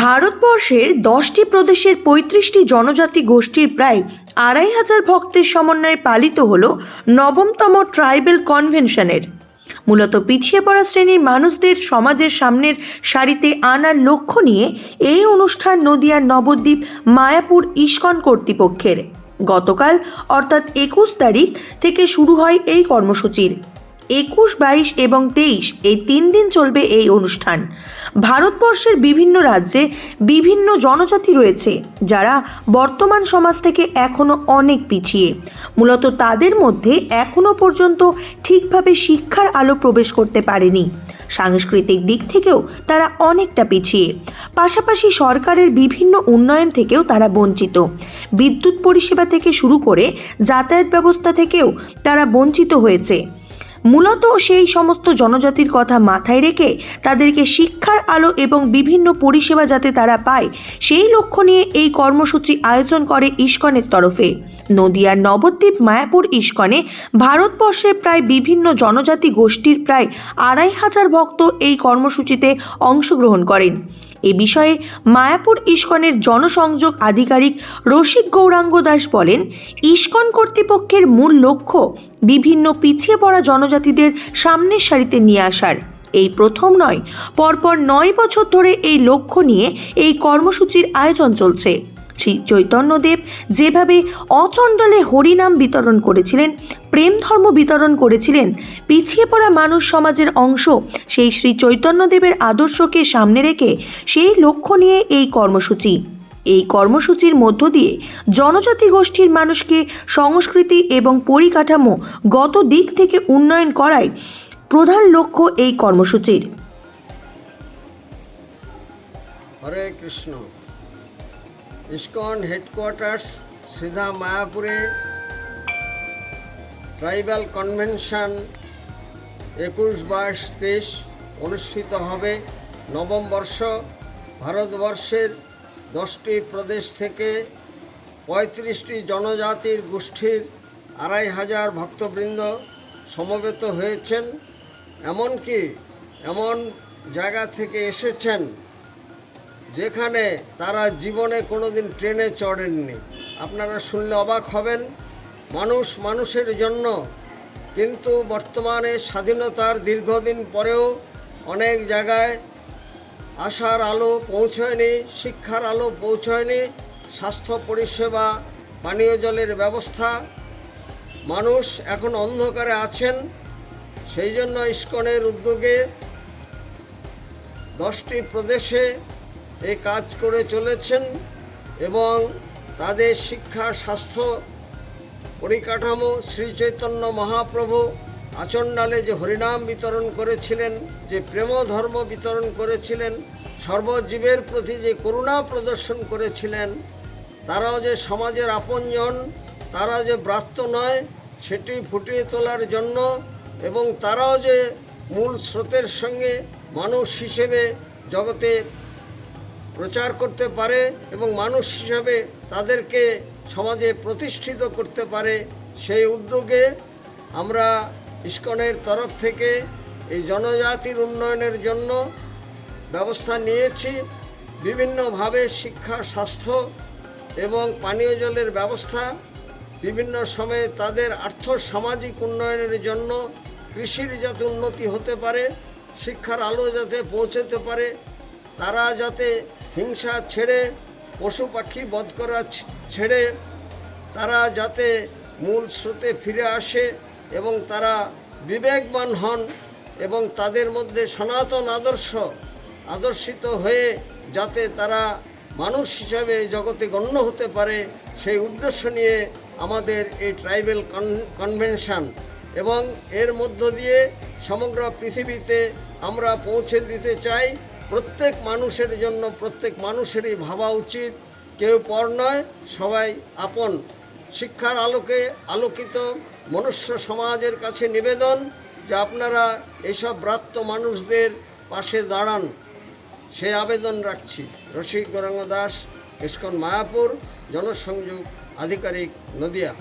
ভারতবর্ষের দশটি প্রদেশের পঁয়ত্রিশটি জনজাতি গোষ্ঠীর প্রায় আড়াই হাজার ভক্তের সমন্বয়ে পালিত হল নবমতম ট্রাইবেল কনভেনশনের। মূলত পিছিয়ে পড়া শ্রেণির মানুষদের সমাজের সামনের সারিতে আনার লক্ষ্য নিয়ে এই অনুষ্ঠান নদিয়ার নবদ্বীপ মায়াপুর ইস্কন কর্তৃপক্ষের। গতকাল, অর্থাৎ একুশ তারিখ, থেকে শুরু হয় এই কর্মসূচির। একুশ, বাইশ এবং তেইশ, এই তিন দিন চলবে এই অনুষ্ঠান। ভারতবর্ষের বিভিন্ন রাজ্যে বিভিন্ন জনজাতি রয়েছে, যারা বর্তমান সমাজ থেকে এখনও অনেক পিছিয়ে। মূলত তাদের মধ্যে এখনও পর্যন্ত ঠিকভাবে শিক্ষার আলো প্রবেশ করতে পারেনি। সাংস্কৃতিক দিক থেকেও তারা অনেকটা পিছিয়ে। পাশাপাশি সরকারের বিভিন্ন উন্নয়ন থেকেও তারা বঞ্চিত। বিদ্যুৎ পরিষেবা থেকে শুরু করে যাতায়াত ব্যবস্থা থেকেও তারা বঞ্চিত হয়েছে। মূলত সেই সমস্ত জনজাতির কথা মাথায় রেখে তাদেরকে শিক্ষার আলো এবং বিভিন্ন পরিষেবা যাতে তারা পায়, সেই লক্ষ্য নিয়ে এই কর্মসূচি আয়োজন করে ইস্কনের তরফে। নদিয়ার নবদ্বীপ, মায়াপুর ইস্কনে ভারতবর্ষের প্রায় বিভিন্ন জনজাতি গোষ্ঠীর প্রায় আড়াই হাজার ভক্ত এই কর্মসূচিতে অংশগ্রহণ করেন। এ বিষয়ে মায়াপুর ইস্কনের জনসংযোগ আধিকারিক রসিক গৌরাঙ্গ দাস বলেন, ইস্কন কর্তৃপক্ষের মূল লক্ষ্য বিভিন্ন পিছিয়ে পড়া জনজাতিদের সামনের সারিতে নিয়ে আসার। এই প্রথম নয়, পরপর নয় বছর ধরে এই লক্ষ্য নিয়ে এই কর্মসূচির আয়োজন চলছে। শ্রী চৈতন্যদেব যেভাবে অচণ্ডলে হরিনাম বিতরণ করেছিলেন প্রেম ধর্ম বিতরণ করেছিলেন, পিছিয়ে পড়া মানুষ সমাজের অংশ, সেই শ্রী চৈতন্যদেবের আদর্শকে সামনে রেখে সেই লক্ষ্য নিয়ে এই কর্মসূচি। এই কর্মসূচির মধ্য দিয়ে জনজাতি গোষ্ঠীর মানুষকে সংস্কৃতি এবং পরিকাঠামো গত দিক থেকে উন্নয়ন করাই প্রধান লক্ষ্য এই কর্মসূচির। হরে কৃষ্ণ। ইস্কন হেডকোয়ার্টার্স, সিধা মায়াপুরে, ট্রাইবাল কনভেনশন একুশ বাইশ তেইশ অনুষ্ঠিত হবে। নবম বর্ষ ভারতবর্ষের দশটি প্রদেশ থেকে পঁয়ত্রিশটি জনজাতির গোষ্ঠীর আড়াই হাজার ভক্তবৃন্দ সমবেত হয়েছেন। এমনকি এমন জায়গা থেকে এসেছেন যেখানে তারা জীবনে কোনোদিন ট্রেনে চড়েননি। আপনারা শুনলে অবাক হবেন, মানুষ মানুষের জন্য, কিন্তু বর্তমানে স্বাধীনতার দীর্ঘদিন পরেও অনেক জায়গায় আশার আলো পৌঁছয়নি, শিক্ষার আলো পৌঁছয়নি, স্বাস্থ্য পরিষেবা, পানীয় জলের ব্যবস্থা। মানুষ এখন অন্ধকারে আছেন, সেই জন্য ইস্কনের উদ্যোগে দশটি প্রদেশে এই কাজ করে চলেছেন এবং তাদের শিক্ষা, স্বাস্থ্য পরিকাঠামো, শ্রী চৈতন্য মহাপ্রভু আচণ্ডালে যে হরিনাম বিতরণ করেছিলেন, যে প্রেম ধর্ম বিতরণ করেছিলেন, সর্বজীবের প্রতি যে করুণা প্রদর্শন করেছিলেন, তারাও যে সমাজের আপনজন তারা যে ব্রাত্য নয়, সেটি ফুটিয়ে তোলার জন্য এবং তারাও যে মূল স্রোতের সঙ্গে মানুষ হিসেবে জগতে প্রচার করতে পারে এবং মানুষ হিসাবে তাদেরকে সমাজে প্রতিষ্ঠিত করতে পারে, সেই উদ্যোগে আমরা ইস্কনের তরফ থেকে এই জনজাতির উন্নয়নের জন্য ব্যবস্থা নিয়েছি। বিভিন্নভাবে শিক্ষা, স্বাস্থ্য এবং পানীয় জলের ব্যবস্থা, বিভিন্ন সময়ে তাদের আর্থ সামাজিক উন্নয়নের জন্য কৃষির যাতে উন্নতি হতে পারে, শিক্ষার আলো যাতে পৌঁছতে পারে, তারা যাতে হিংসা ছেড়ে, পশু পাখি বধ করা ছেড়ে, তারা যাতে মূল স্রোতে ফিরে আসে এবং তারা বিবেকবান হন এবং তাদের মধ্যে সনাতন আদর্শ আদর্শিত হয়ে যাতে তারা মানুষ হিসাবে জগতে গণ্য হতে পারে, সেই উদ্দেশ্য নিয়ে আমাদের এই ট্রাইবেল কনভেনশন। এবং এর মধ্য দিয়ে সমগ্র পৃথিবীতে আমরা পৌঁছে দিতে চাই। প্রত্যেক মানুষের জন্য, প্রত্যেক মানুষেরই ভাবা উচিত। কেউ পর নয়, সবাই আপন। শিক্ষার আলোকে আলোকিত মনুষ্য সমাজের কাছে নিবেদন যে আপনারা এসব ব্রাত্য মানুষদের পাশে দাঁড়ান। সে আবেদন রাখছি। রসিক গৌরাঙ্গ দাস, ইস্কন মায়াপুর, জনসংযোগ আধিকারিক নদিয়া।